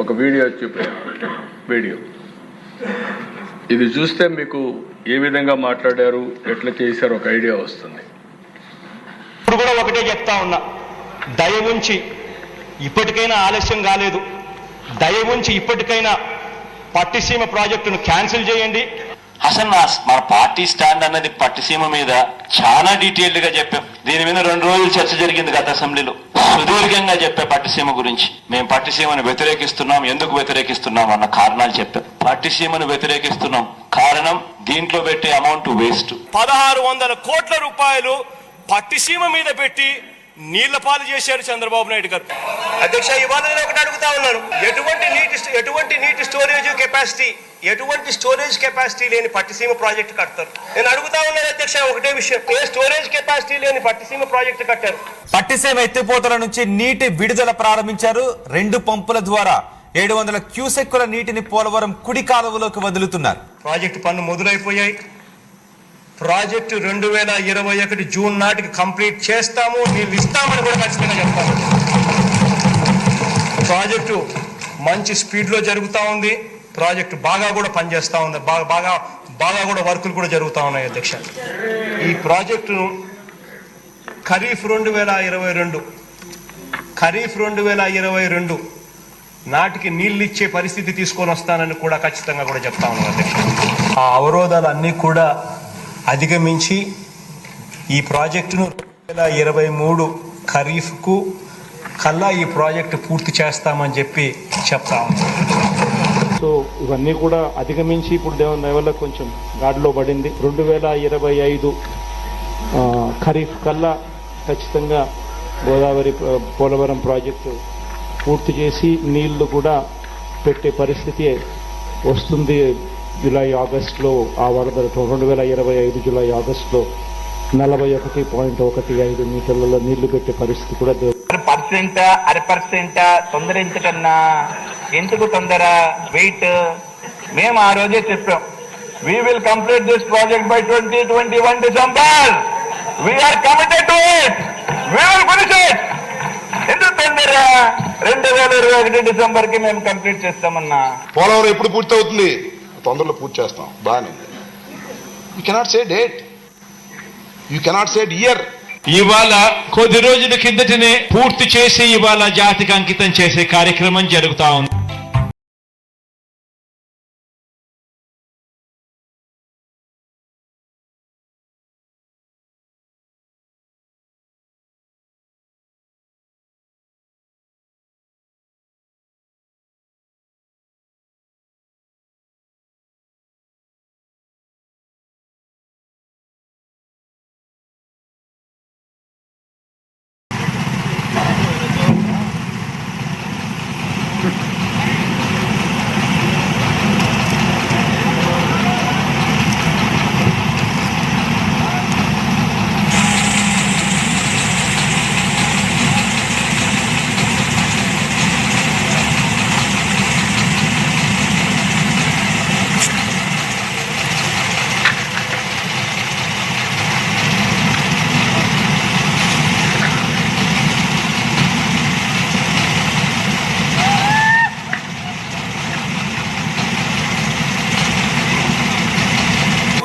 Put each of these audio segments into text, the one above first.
ఒక వీడియో చూపే వీడియో. ఇది చూస్తే మీకు ఏ విధంగా మాట్లాడారు ఎట్లా చేశారు ఒక ఐడియా వస్తుంది. ఇప్పుడు కూడా ఒకటే చెప్తా ఉన్నా. దయ ఉంచి ఇప్పటికైనా ఆలస్యం కాలేదు. దయ ఉంచి ఇప్పటికైనా పట్టిసీమ ప్రాజెక్టును క్యాన్సిల్ చేయండి. అసలు నా మన పార్టీ స్టాండ్ అన్నది పట్టిసీమ మీద చాలా డీటెయిల్డ్గా చెప్పాం. దీని మీద రెండు రోజులు చర్చ జరిగింది గత అసెంబ్లీలో. సుదీర్ఘంగా చెప్పే పట్టిసీమ గురించి. మేము పట్టిసీమను వ్యతిరేకిస్తున్నాం. ఎందుకు వ్యతిరేకిస్తున్నాం అన్న కారణాలు చెప్పాం. పట్టిసీమను వ్యతిరేకిస్తున్నాం. కారణం దీంట్లో పెట్టే అమౌంట్ వేస్ట్. పదహారు వందల కోట్ల రూపాయలు పట్టిసీమ మీద పెట్టి నీళ్ళ పాలు చేశారు చంద్రబాబు నాయుడు గారు. అధ్యక్ష ఇవాళ నేను ఒకటి అడుగుతా ఉన్నాను. ఎటువంటి నీటి ఎటువంటి నీటి స్టోరేజ్ కెపాసిటీ ఎటువంటి స్టోరేజ్ కెపాసిటీ లేని పట్టిసీమ ప్రాజెక్టు కడతారు. నేను అడుగుతా ఉన్నాను అధ్యక్ష ఒకటే విషయం. ఏ స్టోరేజ్ కెపాసిటీ లేని పట్టిసీమ ప్రాజెక్టు కట్టారు? పట్టిసీమ ఎత్తిపోతల నుంచి నీటి విడుదల ప్రారంభించారు. రెండు పంపుల ద్వారా ఏడు వందల క్యూసెక్కుల నీటిని పోలవరం కుడి కాలువలోకి వదులుతున్నారు. ప్రాజెక్టు పనులు మొదలైపోయాయి. ప్రాజెక్టు రెండు వేల ఇరవై ఒకటి జూన్ నాటికి కంప్లీట్ చేస్తాము నీళ్ళు ఇస్తామని కూడా ఖచ్చితంగా చెప్తాను ప్రాజెక్టు మంచి స్పీడ్లో జరుగుతూ ఉంది ప్రాజెక్టు బాగా కూడా పనిచేస్తూ ఉంది బాగా బాగా బాగా కూడా వర్కులు కూడా జరుగుతూ ఉన్నాయి అధ్యక్ష. ఈ ప్రాజెక్టును ఖరీఫ్ రెండు వేల ఇరవై రెండు ఖరీఫ్ రెండు వేల ఇరవై రెండు నాటికి నీళ్ళు ఇచ్చే పరిస్థితి తీసుకొని వస్తానని కూడా ఖచ్చితంగా కూడా చెప్తా ఉన్నాను అధ్యక్ష. ఆ అవరోధాలన్నీ కూడా అధిగమించి ఈ ప్రాజెక్టును రెండు వేల ఇరవై మూడు ఖరీఫ్కు కల్లా ఈ ప్రాజెక్టు పూర్తి చేస్తామని చెప్పి చెప్తాం సో ఇవన్నీ కూడా అధిగమించి ఇప్పుడు దేవుని వల్ల కొంచెం గాడిలో పడింది. రెండు వేల ఇరవై ఐదు ఖరీఫ్ కల్లా ఖచ్చితంగా గోదావరి పోలవరం ప్రాజెక్టు పూర్తి చేసి నీళ్ళు కూడా పెట్టే పరిస్థితి వస్తుంది. జూలై ఆగస్టులో ఆ వరదలతో రెండు వేల ఇరవై ఐదు జూలై ఆగస్టులో నలభై ఒకటి పాయింట్ ఒకటి ఐదు మీటర్లలో నీళ్ళు పెట్టే పరిస్థితి కూడా పర్సెంట్ అర పర్సెంట్ తొందర ఎందుకన్నా ఎందుకు తొందర? వెయిట్. మేము ఆ రోజే చెప్పాం. We will complete this project by twenty twenty one December we're committed to it we will finish it ఎందుకు తొందర? రెండు వేల ఇరవై ఒకటి డిసెంబర్కి మేము కంప్లీట్ చేస్తామన్నా. పోలవరం ఎప్పుడు పూర్తి అవుతుంది తొందరలో పూర్తి చేస్తాం. బాగానే you cannot say date you cannot say year ఇవాళ కొద్ది రోజుల కిందటనే పూర్తి చేసి ఇవాళ జాతికి అంకితం చేసే కార్యక్రమం జరుగుతా ఉంది.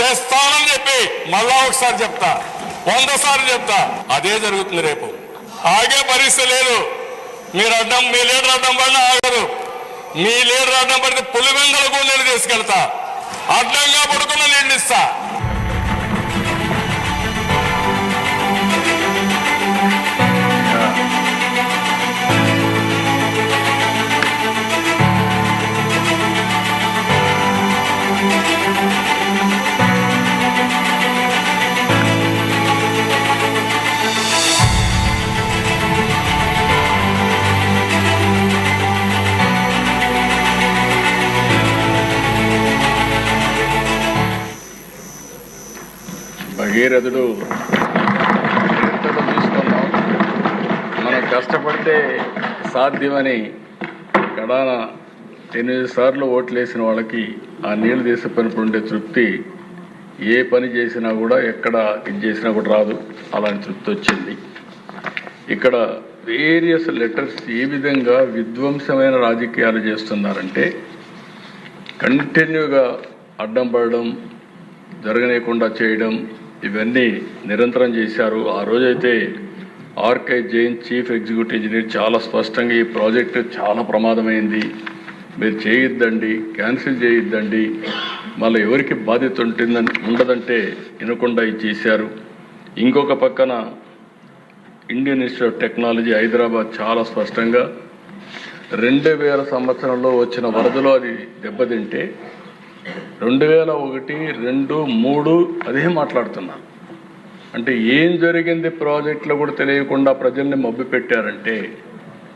తెస్తానని చెప్పి మళ్ళా ఒకసారి చెప్తా. వంద సార్లు చెప్తా. అదే జరుగుతుంది రేపు. ఆగే పరిస్థితి లేదు. మీరు అడ్డం మీ లీడర్ అడ్డం పడినా ఆగదు. మీ లీడర్ అడ్డం పడితే పులివెందల కూడా తీసుకెళ్తా. అడ్డంగా పడుకున్న నీళ్ళు ఇస్తా. భగీరథుడు తీసుకున్నాం మనం కష్టపడితే సాధ్యమని కడాన ఎనిమిది సార్లు ఓట్లు వేసిన వాళ్ళకి ఆ నీళ్ళు పని ఉండే తృప్తి ఏ పని చేసినా కూడా ఎక్కడ ఇది చేసినా కూడా రాదు. అలాంటి తృప్తి వచ్చింది. ఇక్కడ వేరియస్ లెటర్స్ ఏ విధంగా విధ్వంసమైన రాజకీయాలు చేస్తున్నారంటే కంటిన్యూగా అడ్డం పడడం జరగనీయకుండా చేయడం ఇవన్నీ నిరంతరం చేశారు. ఆ రోజైతే RK Jain chief executive engineer చాలా స్పష్టంగా ఈ ప్రాజెక్ట్ చాలా ప్రమాదమైంది. మీరు చేయొద్దండి క్యాన్సిల్ చేయొద్దండి. మళ్ళీ ఎవరికి బాధ్యత ఉంటుందని ఉండదంటే వినకుండా ఇది చేశారు. ఇంకొక పక్కన Indian Institute of Technology Hyderabad చాలా స్పష్టంగా రెండు వేల సంవత్సరంలో వచ్చిన వరదలో అది దెబ్బతింటే రెండు వేల ఒకటి రెండు మూడు అదే మాట్లాడుతున్నారు అంటే ఏం జరిగింది ప్రాజెక్టులో కూడా తెలియకుండా ప్రజల్ని మబ్బి పెట్టారంటే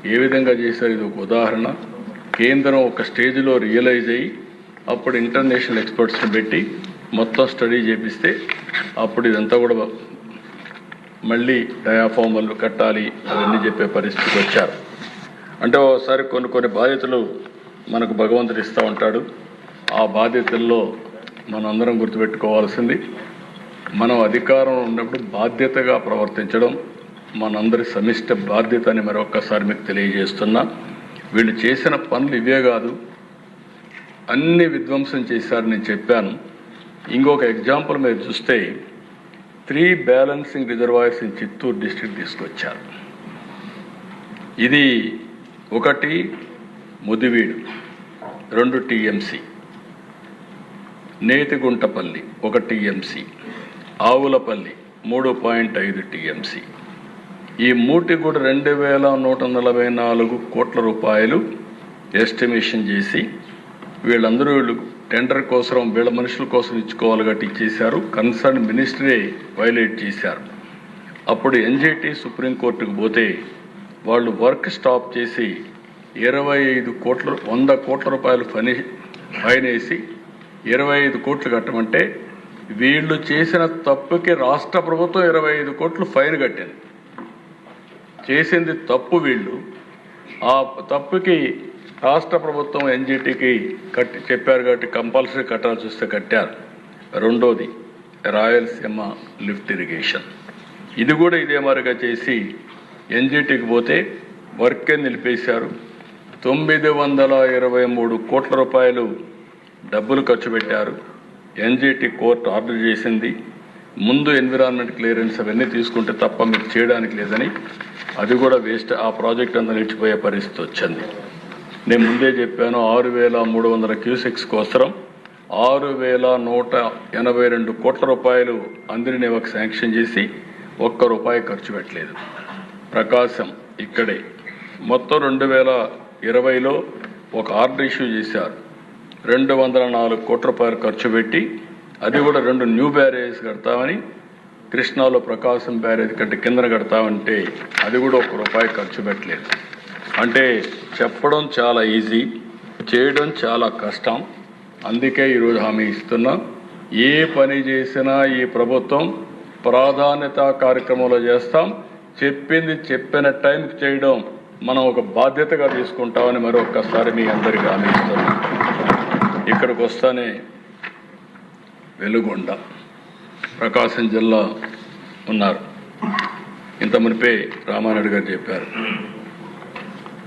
ఏ విధంగా చేశారు? ఇది ఒక ఉదాహరణ. కేంద్రం ఒక స్టేజ్లో రియలైజ్ అయ్యి అప్పుడు ఇంటర్నేషనల్ ఎక్స్పర్ట్స్ని పెట్టి మొత్తం స్టడీ చేపిస్తే అప్పుడు ఇదంతా కూడా మళ్ళీ డయాఫార్మల్ కట్టాలి అవన్నీ చెప్పే పరిస్థితికి వచ్చారు. అంటే ఒకసారి కొన్ని కొన్ని బాధ్యతలు మనకు భగవంతుడు ఇస్తూ ఉంటాడు. ఆ బాధ్యతల్లో మనందరం గుర్తుపెట్టుకోవాల్సింది. మనం అధికారంలో ఉన్నప్పుడు బాధ్యతగా ప్రవర్తించడం మనందరి సమిష్ట బాధ్యత అని మరొక్కసారి మీకు తెలియజేస్తున్నా. వీళ్ళు చేసిన పనులు ఇవే కాదు. అన్ని విధ్వంసం చేశారని నేను చెప్పాను. ఇంకొక ఎగ్జాంపుల్ మీరు చూస్తే three balancing reservoirs in Chittoor district తీసుకొచ్చారు. ఇది ఒకటి ముదివీడు రెండు టీఎంసీ. నేతిగుంటపల్లి ఒక టీఎంసీ. ఆవులపల్లి మూడు పాయింట్ ఐదు టీఎంసీ. ఈ మూటి కూడా రెండు వేల నూట నలభై నాలుగు కోట్ల రూపాయలు ఎస్టిమేషన్ చేసి వీళ్ళందరూ వీళ్ళు టెండర్ కోసం వీళ్ళ మనుషుల కోసం ఇచ్చుకోవాలి గట్టి ఇచ్చేశారు. కన్సర్న్ మినిస్టరే వైలేట్ చేశారు. అప్పుడు ఎన్జిటి సుప్రీంకోర్టుకు పోతే వాళ్ళు వర్క్ స్టాప్ చేసి ఇరవై ఐదు కోట్ల వంద కోట్ల రూపాయలు ఫని ఫైన్ వేసి ఇరవై ఐదు కోట్లు కట్టమంటే వీళ్ళు చేసిన తప్పుకి రాష్ట్ర ప్రభుత్వం ఇరవై ఐదు కోట్లు ఫైన్ కట్టింది. చేసింది తప్పు వీళ్ళు. ఆ తప్పుకి రాష్ట్ర ప్రభుత్వం ఎన్జిటికి కట్టి చెప్పారు కాబట్టి కంపల్సరీ కట్టాల్సి వస్తే కట్టారు. రెండోది రాయలసీమ లిఫ్ట్ ఇరిగేషన్. ఇది కూడా ఇదే మారిగా చేసి ఎన్జిటికి పోతే వర్కే నిలిపేశారు. తొమ్మిది వందల ఇరవై మూడు కోట్ల రూపాయలు డబ్బులు ఖర్చు పెట్టారు. ఎన్జిటి కోర్టు ఆర్డర్ చేసింది. ముందు ఎన్విరాన్మెంట్ క్లియరెన్స్ అవన్నీ తీసుకుంటే తప్ప మీకు చేయడానికి లేదని. అది కూడా వేస్ట్. ఆ ప్రాజెక్ట్ అంతా నిలిచిపోయే పరిస్థితి వచ్చింది. నేను ముందే చెప్పాను ఆరు వేల మూడు వందల క్యూసెక్స్ కోసరం ఆరు వేల నూట ఎనభై రెండు కోట్ల రూపాయలు అందరినీ ఒక శాంక్షన్ చేసి ఒక్క రూపాయి ఖర్చు పెట్టలేదు. ప్రకాశం ఇక్కడే. మొత్తం రెండు వేల ఇరవైలో ఒక ఆర్డర్ ఇష్యూ చేశారు. రెండు వందల నాలుగు కోట్ల రూపాయలు ఖర్చు పెట్టి అది కూడా రెండు న్యూ బ్యారేజ్ కడతామని కృష్ణాలో ప్రకాశం బ్యారేజ్ కంటే కిందన కడతామంటే అది కూడా ఒక రూపాయి ఖర్చు పెట్టలేదు. అంటే చెప్పడం చాలా ఈజీ చేయడం చాలా కష్టం. అందుకే ఈరోజు హామీ ఇస్తున్నాం ఏ పని చేసినా ఈ ప్రభుత్వం ప్రాధాన్యత కార్యక్రమంలో చేస్తాం. చెప్పింది చెప్పిన టైంకి చేయడం మనం ఒక బాధ్యతగా తీసుకుంటామని మరొకసారి మీ అందరికీ హామీ ఇస్తున్నాం. ఇక్కడికి వస్తానే వెలుగొండ ప్రకాశం జిల్లా ఉన్నారు. ఇంత మునిపే రామారెడ్డి గారు చెప్పారు.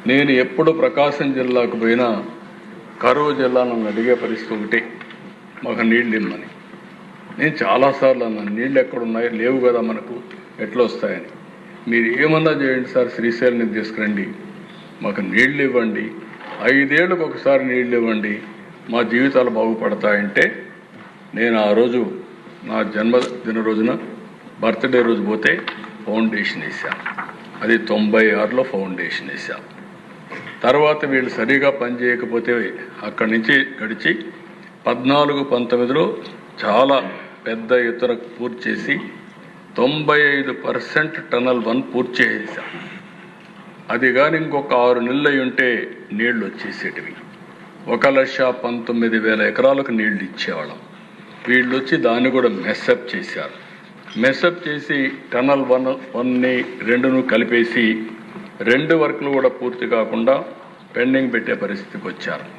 నేను ఎప్పుడు ప్రకాశం జిల్లాకు పోయినా కరువు జిల్లా నన్ను అడిగే పరిస్థితి ఒకటి మాకు నీళ్ళు ఇమ్మని. నేను చాలాసార్లు అన్నాను నీళ్ళు ఎక్కడున్నాయి లేవు కదా మనకు ఎట్లా వస్తాయని మీరు ఏమన్నా చేయండి సార్ శ్రీశైలం తీసుకురండి. మాకు నీళ్ళు ఇవ్వండి. ఐదేళ్ళకు ఒకసారి నీళ్ళు ఇవ్వండి. మా జీవితాలు బాగుపడతాయంటే నేను ఆ రోజు నా జన్మదిన రోజున బర్త్డే రోజు పోతే ఫౌండేషన్ వేసాను అది తొంభై ఆరులో ఫౌండేషన్ వేసాం తర్వాత వీళ్ళు సరిగా పనిచేయకపోతే అక్కడి నుంచి గడిచి పద్నాలుగు పంతొమ్మిదిలో చాలా పెద్ద ఎత్తున పూర్తి చేసి తొంభై ఐదు పర్సెంట్ టనల్ వన్ పూర్తి చేసేసాం అది కానీ ఇంకొక ఆరు నెలలు అయి ఉంటే నీళ్ళు వచ్చేసేటివి. ఒక లక్ష పంతొమ్మిది వేల ఎకరాలకు నీళ్ళు ఇచ్చేవాళ్ళం. వీళ్ళు వచ్చి దాన్ని కూడా మెస్అప్ చేశారు. మెస్సప్ చేసి టనల్ వన్ వన్ని రెండును కలిపేసి రెండు వర్క్లు కూడా పూర్తి కాకుండా పెండింగ్ పెట్టే పరిస్థితికి వచ్చారు.